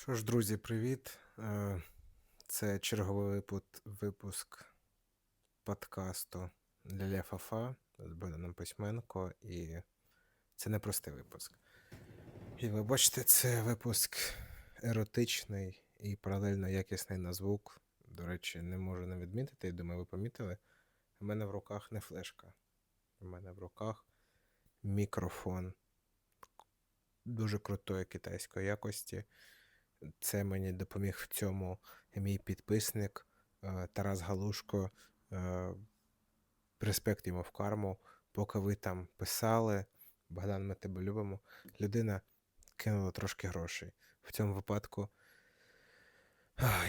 Що ж, друзі, привіт. Е, Це черговий випуск подкасту Ляля Фафа з Богданом Письменко, і це не простий випуск. І ви бачите, це випуск еротичний і паралельно якісний на звук. До речі, не можу не відмітити, я думаю, ви помітили. У мене в руках не флешка. У мене в руках мікрофон дуже крутої китайської якості. Це мені допоміг в цьому мій підписник е, Тарас Галушко. Е, Респект йому в карму. Поки ви там писали, Богдан, ми тебе любимо. Людина кинула трошки грошей. В цьому випадку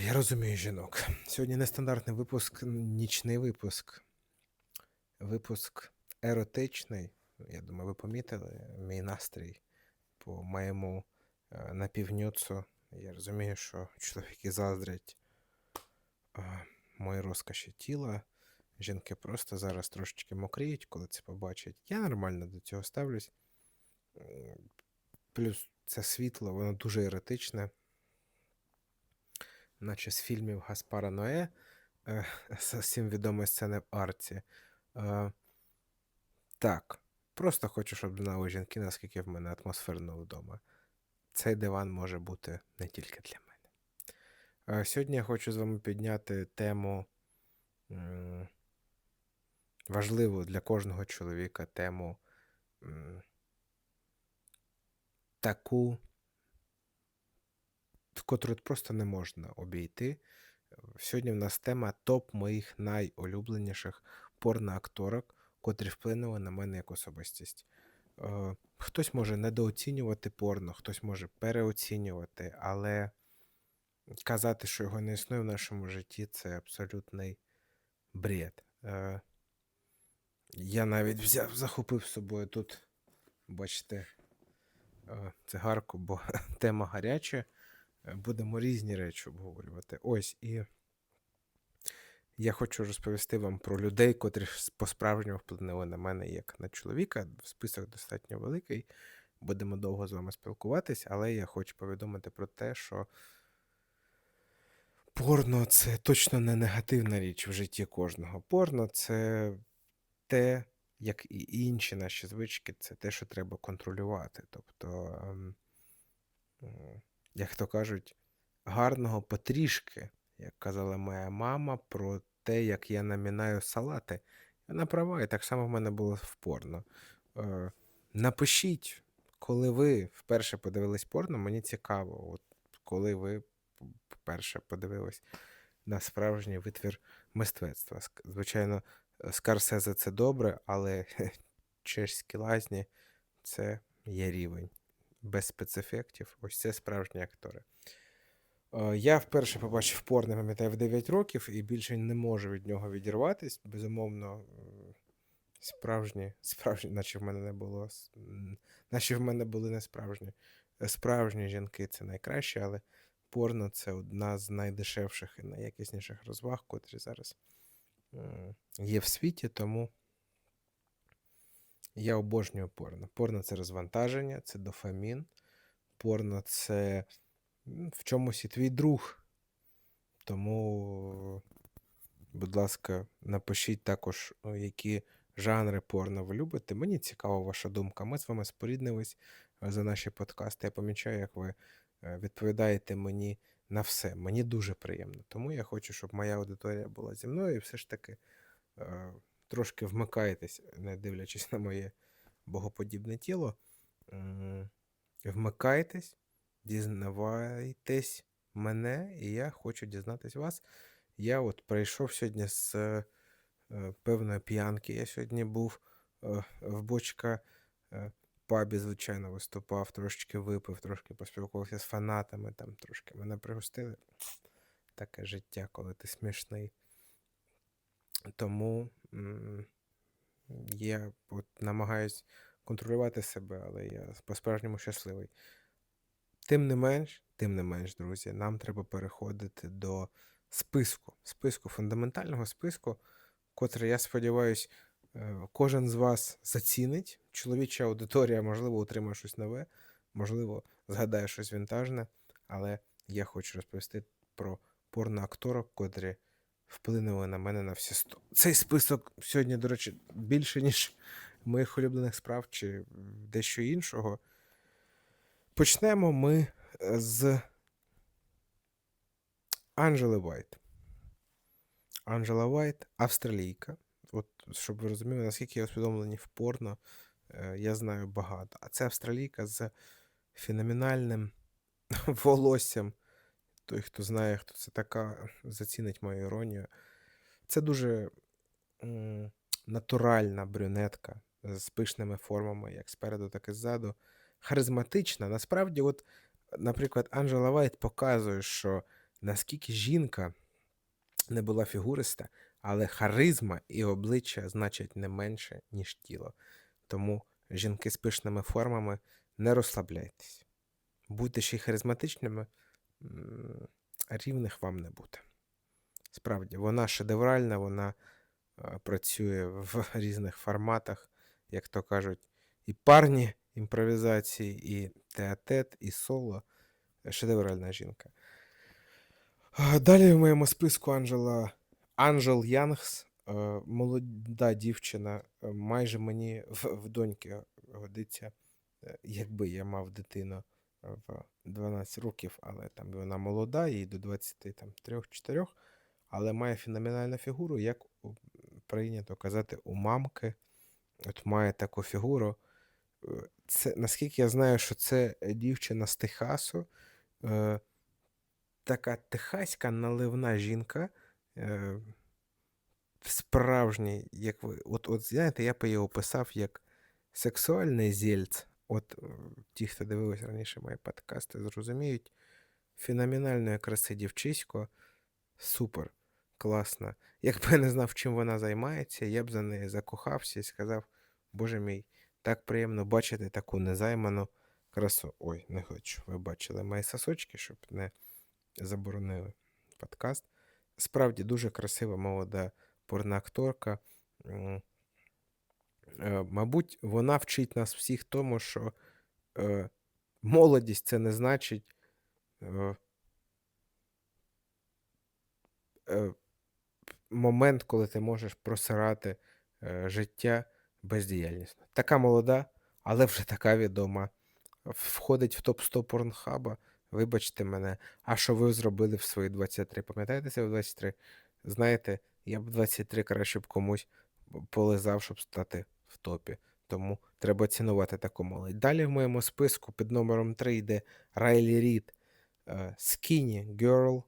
я розумію жінок. Сьогодні нестандартний випуск, нічний випуск. Випуск еротичний. Я думаю, ви помітили мій настрій по моєму е, напівнюцу. Я розумію, що чоловіки заздрять а, моїй розкоші тіла. Жінки просто зараз трошечки мокріють, коли це побачать. Я нормально до цього ставлюсь. Плюс це світло, воно дуже еротичне. Наче з фільмів Гаспара Ное. е, з всім відомої сцени в арці. Так, просто хочу, щоб знали жінки, наскільки в мене атмосферно вдома. Цей диван може бути не тільки для мене. Е, Сьогодні я хочу з вами підняти тему важливу для кожного чоловіка тему таку, котру просто не можна обійти. Сьогодні в нас тема топ моїх найулюбленіших порноакторок, котрі вплинули на мене як особистість. Хтось може недооцінювати порно, хтось може переоцінювати, але казати, що його не існує в нашому житті, це абсолютний бред. Е, Я навіть взяв, захопив з собою тут, бачите, е, цигарку, бо тема гаряча. Е, Будемо різні речі обговорювати. Ось і я хочу розповісти вам про людей, котрі по-справжньому вплинули на мене як на чоловіка. Список достатньо великий. Будемо довго з вами спілкуватись, але я хочу повідомити про те, що порно це точно не негативна річ в житті кожного. Порно це те, як і інші наші звички, це те, що треба контролювати. Тобто, ем, як то кажуть, гарного потрішки, як казала моя мама, про те, як я намінаю салати. Вона права, і так само в мене було в порно. Е, напишіть, коли ви вперше подивились порно, мені цікаво, от коли ви вперше подивились на справжній витвір мистецтва. Звичайно, Скарсезе це добре, але чеські лазні це є рівень. Без спецефектів. Ось це справжні актори. Е, Я вперше побачив порно, пам'ятаю, в 9 років і більше не можу від нього відірватись. Безумовно, е, справжні, справжні, наче в мене не було, наче в мене були не справжні. Е, Справжні жінки це найкраще, але порно це одна з найдешевших і найякісніших розваг, котрі зараз є в світі, тому я обожнюю порно. Порно це розвантаження, це дофамін. Порно це в чомусь і твій друг. Тому, будь ласка, напишіть також, які жанри порно ви любите. Мені цікава ваша думка. Ми з вами споріднились е, за наші подкасти. Я помічаю, як ви е, відповідаєте мені на все. Мені дуже приємно. Тому я хочу, щоб моя аудиторія була зі мною і все ж таки е, трошки вмикаєтесь, не дивлячись на моє богоподібне тіло. Вмикайтесь, дізнавайтесь мене, і я хочу дізнатись вас. Я от прийшов сьогодні з е, певної п'янки. Я сьогодні був е, в бочка е, пабі, звичайно, виступав, трошечки випив, трошки поспілкувався з фанатами, там трошки мене пригостили. Таке життя, коли ти смішний. Тому м, я от намагаюсь контролювати себе, але я по-справжньому щасливий. Тим не менш, тим не менш, друзі, нам треба переходити до списку, списку, фундаментального списку, котрий, я сподіваюся, кожен з вас зацінить. Чоловіча аудиторія, можливо, отримає щось нове, можливо, згадає щось вінтажне, але я хочу розповісти про порноакторок, котрі вплинули на мене на всі сто. Цей список сьогодні, до речі, більше, ніж моїх улюблених справ чи дещо іншого. Почнемо ми е, з Анджели Вайт. Анджела Вайт, австралійка. От, щоб ви розуміли, наскільки я усвідомлені в порно, е, я знаю багато. А це австралійка з феноменальним волоссям. Той, хто знає, хто це така, зацінить мою іронію. Це дуже натуральна брюнетка з пишними формами, як спереду, так і ззаду. Харизматична. Насправді, от, наприклад, Анджела Вайт показує, що наскільки жінка не була фігуриста, але харизма і обличчя значать не менше, ніж тіло. Тому жінки з пишними формами не розслабляйтесь. Будьте ще й харизматичними, рівних вам не буде. Справді, вона шедевральна, вона е, працює в різних форматах, як то кажуть, і парні імпровізації, і театет, і соло. Шедевральна жінка. Далі в моєму списку Анджела Анджел Янгс, е, молода дівчина, е, майже мені в, доньки годиться, е, якби я мав дитину в 12 років, але там вона молода, їй до 23-4, але має феноменальну фігуру, як прийнято казати, у мамки. От має таку фігуру. Е, Це, наскільки я знаю, що це дівчина з Техасу. Е, така техаська наливна жінка. Е, справжній, як ви. От, от знаєте, я б її описав як сексуальний зільц. От е, ті, хто дивились раніше мої подкасти, зрозуміють. Феноменальної краси дівчисько. Супер, класно. Якби я не знав, чим вона займається, я б за нею закохався і сказав: Боже мій, так приємно бачити таку незайману красу. Ой, не хочу. Ви бачили мої сосочки, щоб не заборонили подкаст. Справді дуже красива молода порноакторка. Е, Мабуть, вона вчить нас всіх тому, що е, молодість це не значить е, момент, коли ти можеш просирати життя бездіяльнісно. Така молода, але вже така відома. Входить в топ-100 порнхаба. Вибачте мене. А що ви зробили в свої 23? Пам'ятаєте в 23? Знаєте, я б 23 краще б комусь полизав, щоб стати в топі. Тому треба цінувати таку молодь. Далі в моєму списку під номером 3 йде Райлі Рід. е, Skinny Girl.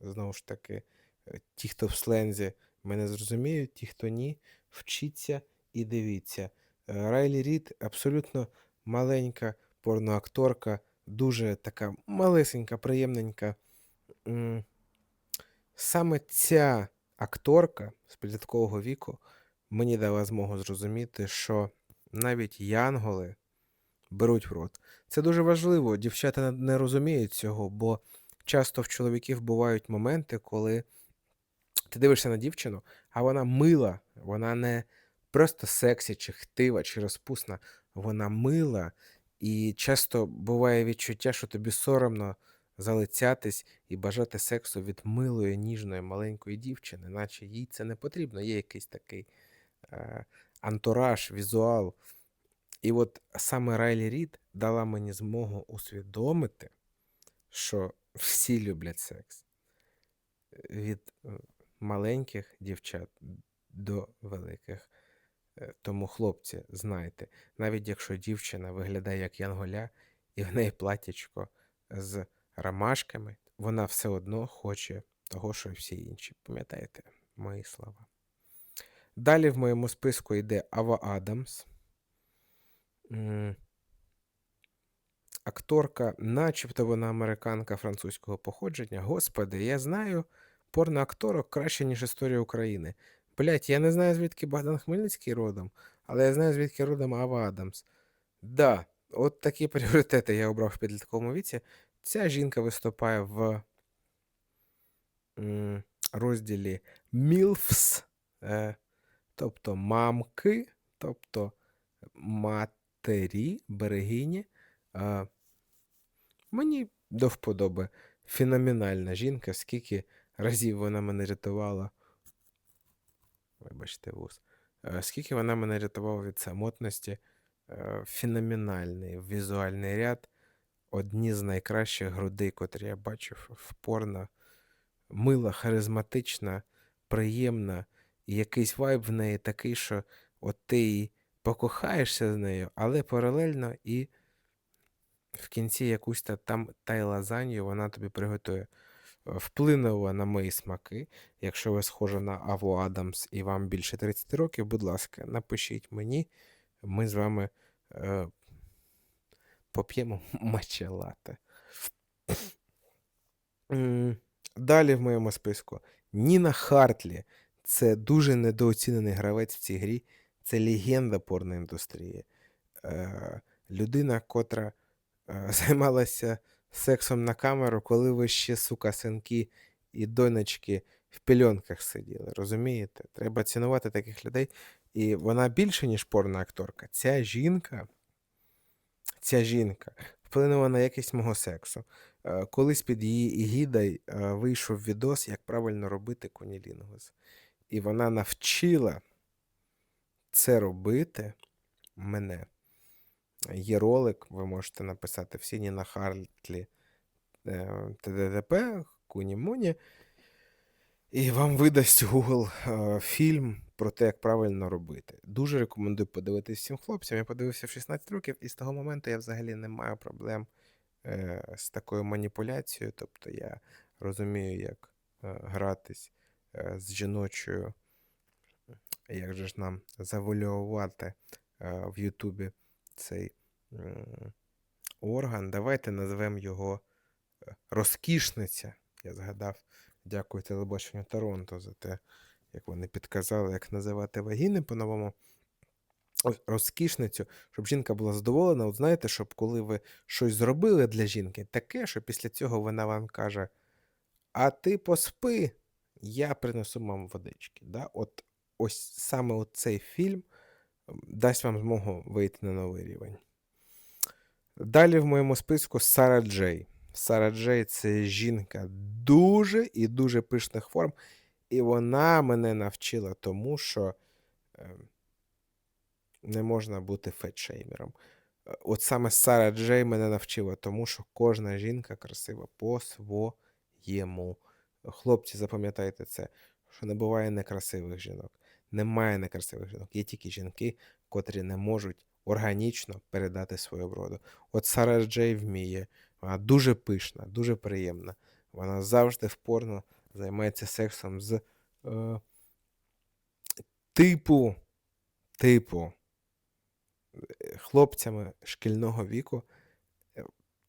Знову ж таки, е, ті, хто в слензі, мене зрозуміють, ті, хто ні, вчіться і дивіться. Е, Райлі Рід абсолютно маленька порноакторка, дуже така малесенька, приємненька. Саме ця акторка з підліткового віку мені дала змогу зрозуміти, що навіть янголи беруть в рот. Це дуже важливо. Дівчата не розуміють цього, бо часто в чоловіків бувають моменти, коли ти дивишся на дівчину, а вона мила, вона не просто сексі, чи хтива, чи розпусна, вона мила, і часто буває відчуття, що тобі соромно залицятись і бажати сексу від милої, ніжної, маленької дівчини, наче їй це не потрібно. Є якийсь такий е, антураж, візуал. І от саме Райлі Рід дала мені змогу усвідомити, що всі люблять секс. Від е, маленьких дівчат до великих. Е, Тому, хлопці, знайте, навіть якщо дівчина виглядає як янголя, і в неї платячко з ромашками, вона все одно хоче того, що й всі інші. Пам'ятаєте мої слова? Далі в моєму списку йде Ава Адамс. Акторка, начебто вона американка французького походження. Господи, я знаю порноакторок краще, ніж історія України. Блять, я не знаю, звідки Богдан Хмельницький родом, але я знаю, звідки родом Ава Адамс. Да, от такі пріоритети я обрав в підлітковому віці. Ця жінка виступає в розділі MILFs, е, тобто мамки, тобто матері, берегині. Е, мені до вподоби. феноменальна жінка, скільки разів вона мене рятувала. Вибачте, вуз. Е, Скільки вона мене рятувала від самотності. Е, Феноменальний візуальний ряд. Одні з найкращих грудей, котрі я бачив в порно. Мила, харизматична, приємна, і якийсь вайб в неї такий, що от ти покохаєшся з нею, але паралельно і в кінці якусь та там тайлазанью вона тобі приготує. Вплинула на мої смаки. Якщо ви схожі на Аву Адамс і вам більше 30 років, будь ласка, напишіть мені, ми з вами е, поп'ємо матча лате. М, Далі в моєму списку Ніна Хартлі. Це дуже недооцінений гравець в цій грі. Це легенда порноіндустрії. Е, людина, котра е, займалася сексом на камеру, коли ви ще, сука, синки і донечки в пельонках сиділи. Розумієте? Треба цінувати таких людей. І вона більше, ніж порноакторка. Ця жінка, ця жінка вплинула на якість мого сексу. Е, Колись під її егідою е, вийшов відос, як правильно робити кунілінгус. І вона навчила це робити мене. Є ролик, ви можете написати всі Ніна Хартлі е, ТДТП, Куні-Муні, і вам видасть Google е, фільм про те, як правильно робити. Дуже рекомендую подивитись всім хлопцям. Я подивився в 16 років, і з того моменту я взагалі не маю проблем е, з такою маніпуляцією. Тобто я розумію, як гратись з жіночою, як же ж нам е, в Ютубі цей орган. Давайте назвемо його е, розкішниця. Я згадав, дякую телебаченню Торонто за те, як вони підказали, як називати вагіни по-новому. Розкішницю, щоб жінка була задоволена. От знаєте, щоб коли ви щось зробили для жінки, таке, що після цього вона вам каже: А ти поспи, я принесу вам водички. Да? От ось саме цей фільм дасть вам змогу вийти на новий рівень. Далі в моєму списку Сара Джей. Сара Джей це жінка дуже і дуже пишних форм, і вона мене навчила тому, що е, не можна бути фетшеймером. От саме Сара Джей мене навчила тому, що кожна жінка красива по-своєму. Хлопці, запам'ятайте це, що не буває некрасивих жінок. Немає некрасивих жінок. Є тільки жінки, котрі не можуть органічно передати свою вроду. От Сара Джей вміє. Вона дуже пишна, дуже приємна. Вона завжди впорно займається сексом з е, типу, типу е, хлопцями шкільного віку. Е,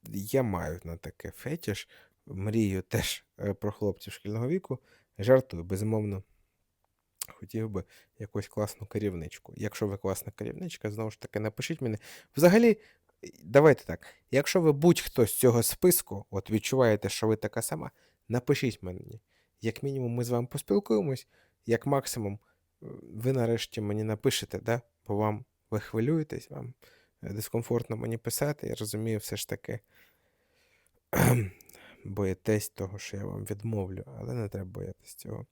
Я маю на таке фетіш. Мрію теж е, про хлопців шкільного віку. Жартую, безумовно. Хотів би якусь класну керівничку. Якщо ви класна керівничка, знову ж таки, напишіть мені. Взагалі, давайте так. Якщо ви будь-хто з цього списку, от відчуваєте, що ви така сама, напишіть мені. Як мінімум, ми з вами поспілкуємось, як максимум, е, ви нарешті мені напишете, да? бо вам ви хвилюєтесь, вам е, дискомфортно мені писати. Я розумію, все ж таки боїтесь того, що я вам відмовлю, але не треба боятись цього.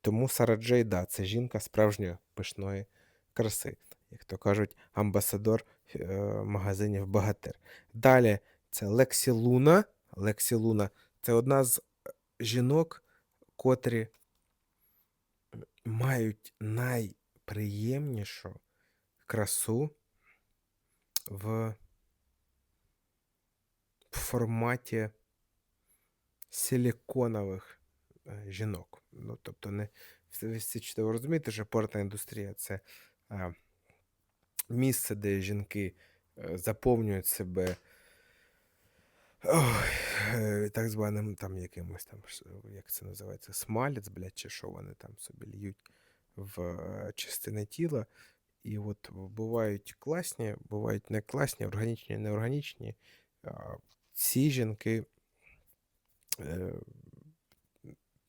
Тому Сара Джей, да, це жінка справжньої пишної краси, як то кажуть, амбасадор е, магазинів Багатир. Далі це Лексі Луна. Лексі Луна це одна з е, жінок, котрі мають найприємнішу красу в форматі силіконових е, жінок. Ну, тобто, не всі чудово розумієте, що портна індустрія це е, місце, де жінки е, заповнюють себе ой, е, так званим там якимось там, як це називається, смалець, блядь, чи що вони там собі льють в е, частини тіла. І от бувають класні, бувають не класні, органічні, неорганічні. А Ці жінки,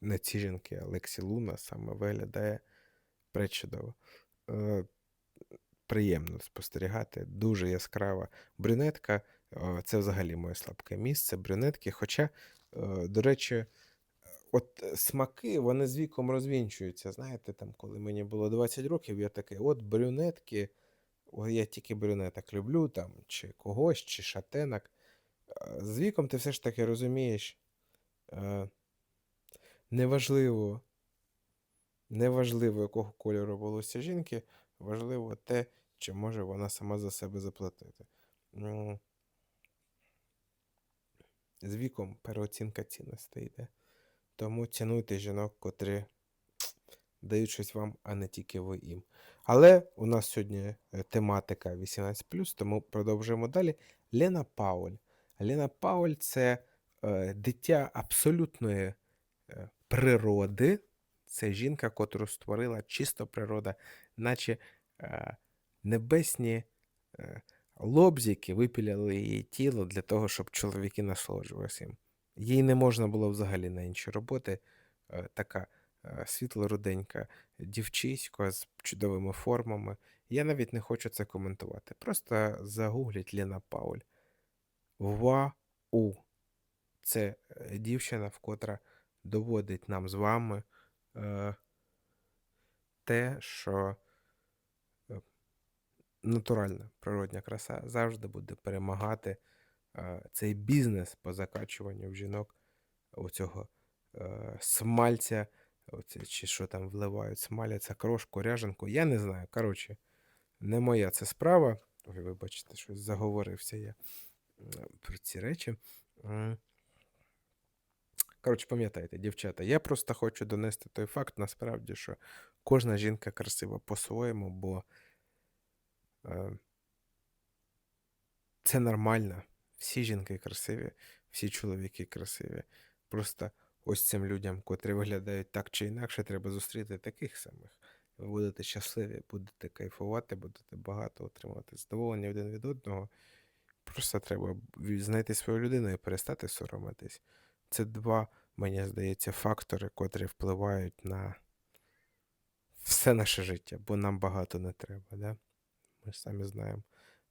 не ці жінки, Лексі Луна саме виглядає пречудово. Е, Приємно спостерігати, дуже яскрава брюнетка Е, Це взагалі моє слабке місце, брюнетки. Хоча, е, до речі, от смаки вони з віком розвінчуються. Знаєте, там, коли мені було 20 років, я такий, от брюнетки, я тільки брюнеток люблю, там, чи когось, чи шатенок. Е, З віком ти все ж таки розумієш, неважливо, неважливо, якого кольору волосся жінки, важливо те, чи може вона сама за себе заплатити. Ну, з віком переоцінка цінностей йде. Тому цінуйте жінок, котрі дають щось вам, а не тільки ви їм. Але у нас сьогодні е, тематика 18, тому продовжуємо далі. Лена Пауль. Лена Пауль це е, дитя абсолютної е, природи. Це жінка, котру створила чисто природа, наче е, небесні е, лобзики випіляли її тіло для того, щоб чоловіки насолоджувалися їм. Їй не можна було взагалі на інші роботи. Е, така е, світло-руденька дівчисько з чудовими формами. Я навіть не хочу це коментувати. Просто загугліть Лена Пауль. Вау! Це е, дівчина, вкотра доводить нам з вами е, те, що е, натуральна природня краса завжди буде перемагати е, цей бізнес по закачуванню в жінок оцього е, смальця, оце, чи що там вливають, смаляться, крошку, ряженку. Я не знаю. Коротше, не моя це справа. Ой, вибачте, щось заговорився я про ці речі. Коротше, пам'ятайте, дівчата, я просто хочу донести той факт, насправді, що кожна жінка красива по-своєму, бо е, це нормально. Всі жінки красиві, всі чоловіки красиві. Просто ось цим людям, котрі виглядають так чи інакше, треба зустріти таких самих. Ви будете щасливі, будете кайфувати, будете багато отримувати задоволення один від одного. Просто треба знайти свою людину і перестати соромитись. Це два, мені здається, фактори, котрі впливають на все наше життя, бо нам багато не треба. Да? Ми ж самі знаємо.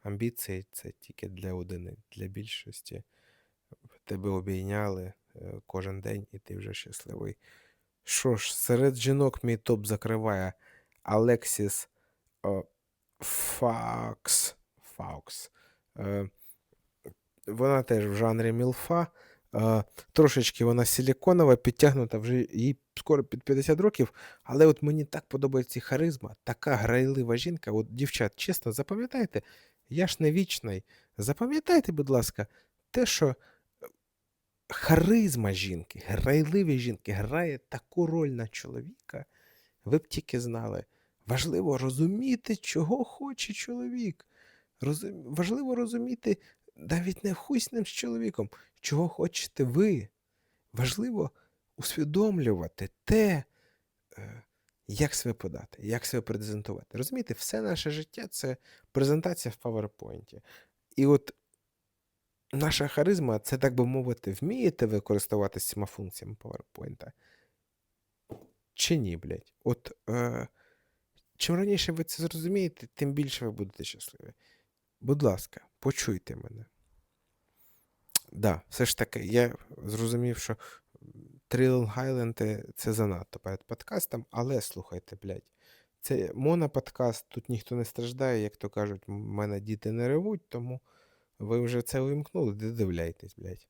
Амбіції це тільки для одини, для більшості. Тебе обійняли е, кожен день, і ти вже щасливий. Що ж, серед жінок мій топ закриває Алексіс о, Факс. Фаукс. Е, вона теж в жанрі мілфа. Трошечки вона силіконова, підтягнута, вже їй скоро під 50 років. Але от мені так подобається харизма, така грайлива жінка. От, дівчат, чесно, запам'ятайте, я ж не вічний. Запам'ятайте, будь ласка, те, що е, харизма жінки, грайливі жінки грає таку роль на чоловіка, ви б тільки знали. Важливо розуміти, чого хоче чоловік. Розум... Важливо розуміти навіть не хуй з з чоловіком, чого хочете ви. Важливо усвідомлювати те, е, як себе подати, як себе презентувати. Розумієте, все наше життя це презентація в PowerPoint. І от наша харизма, це, так би мовити, вмієте ви користуватися цими функціями PowerPoint? Чи ні, блядь? От е, чим раніше ви це зрозумієте, тим більше ви будете щасливі. Будь ласка, почуйте мене. Да, все ж таки, я зрозумів, що Трилл Хайленди це занадто перед подкастом, але слухайте, блядь, це моноподкаст, тут ніхто не страждає, як то кажуть, в мене діти не ревуть, тому ви вже це увімкнули, додивляйтесь, блядь.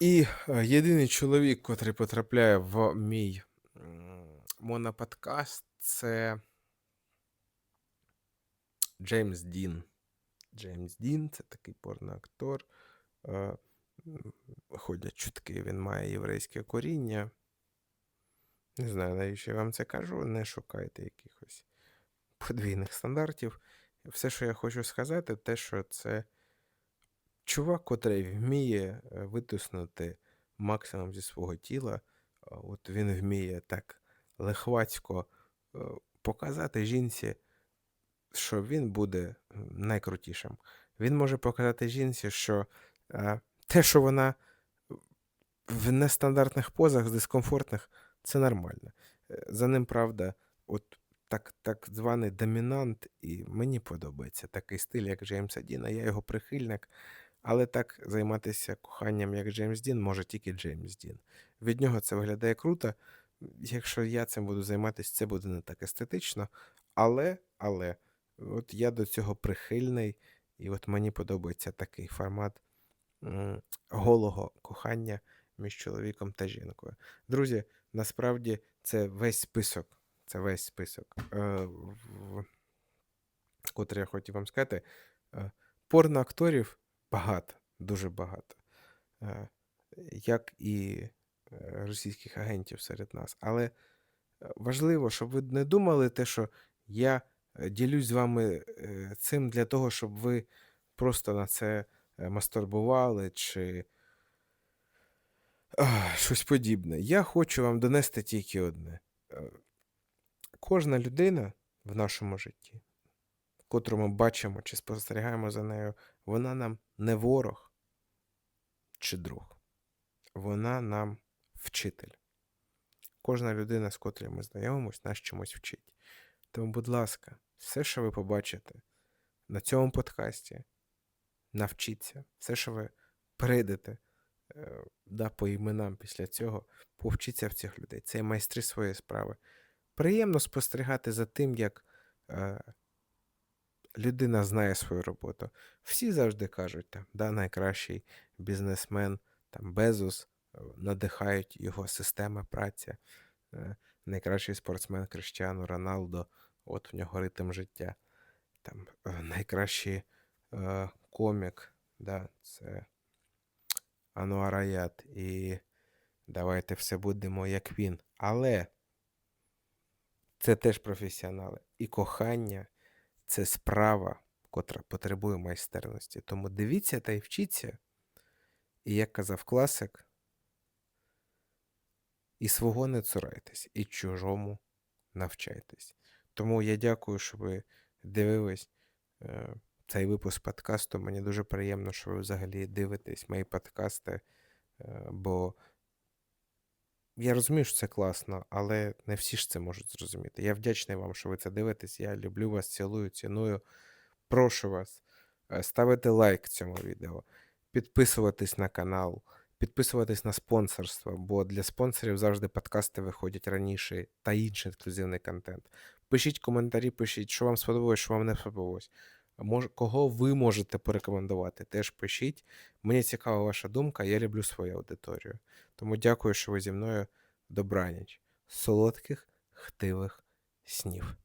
І е, єдиний чоловік, котрий потрапляє в мій моноподкаст, це Джеймс Дін. Джеймс Дін це такий порноактор. Е, Ходять чутки, він має єврейське коріння. Не знаю, навіщо я вам це кажу. Не шукайте якихось подвійних стандартів. Все, що я хочу сказати, те, що це чувак, котрий вміє е, витиснути максимум зі свого тіла. От він вміє так лихвацько е, показати жінці, що він буде найкрутішим. Він може показати жінці, що е, те, що вона в нестандартних позах, дискомфортних, це нормально. Е, За ним, правда, от так, так званий домінант, і мені подобається такий стиль, як Джеймса Діна. Я його прихильник, але так займатися коханням, як Джеймс Дін, може тільки Джеймс Дін. Від нього це виглядає круто. Якщо я цим буду займатися, це буде не так естетично. Але, але, от я до цього прихильний, і от мені подобається такий формат голого кохання між чоловіком та жінкою. Друзі, насправді це весь список. Це весь список, е, котрий я хотів вам сказати. Е, Порноакторів багато, дуже багато. Е, Як і е, російських агентів серед нас. Але важливо, щоб ви не думали те, що я ділюсь з вами е, цим для того, щоб ви просто на це е, мастурбували чи щось подібне. Я хочу вам донести тільки одне. Е, Кожна людина в нашому житті, котру ми бачимо чи спостерігаємо за нею, вона нам не ворог чи друг. Вона нам вчитель. Кожна людина, з котрою ми знайомимось, нас чомусь вчить. Тому, будь ласка, все, що ви побачите на цьому подкасті, навчіться. Все, що ви прийдете е, да, по іменам після цього, повчіться в цих людей. Це майстри своєї справи. Приємно спостерігати за тим, як е, людина знає свою роботу. Всі завжди кажуть, там, да, найкращий бізнесмен, там, Безос, е, надихають його система праці. Е, найкращий спортсмен Криштіану Роналдо, от в нього ритм життя. Там, е, найкращий е, комік, да, це Ануар Аят. І давайте все будемо як він. Але це теж професіонали. І кохання це справа, котра потребує майстерності. Тому дивіться та й вчіться. І як казав класик, і свого не цурайтесь, і чужому навчайтесь. Тому я дякую, що ви дивились е, цей випуск подкасту. Мені дуже приємно, що ви взагалі дивитесь мої подкасти, е, бо я розумію, що це класно, але не всі ж це можуть зрозуміти. Я вдячний вам, що ви це дивитесь. Я люблю вас, цілую, ціную. Прошу вас е, ставити лайк цьому відео, підписуватись на канал, підписуватись на спонсорство, бо для спонсорів завжди подкасти виходять раніше та інший ексклюзивний контент. Пишіть коментарі, пишіть, що вам сподобалось, що вам не сподобалось. Мож, кого ви можете порекомендувати, теж пишіть. Мені цікава ваша думка, я люблю свою аудиторію. Тому дякую, що ви зі мною. Добраніч. Солодких, хтивих снів.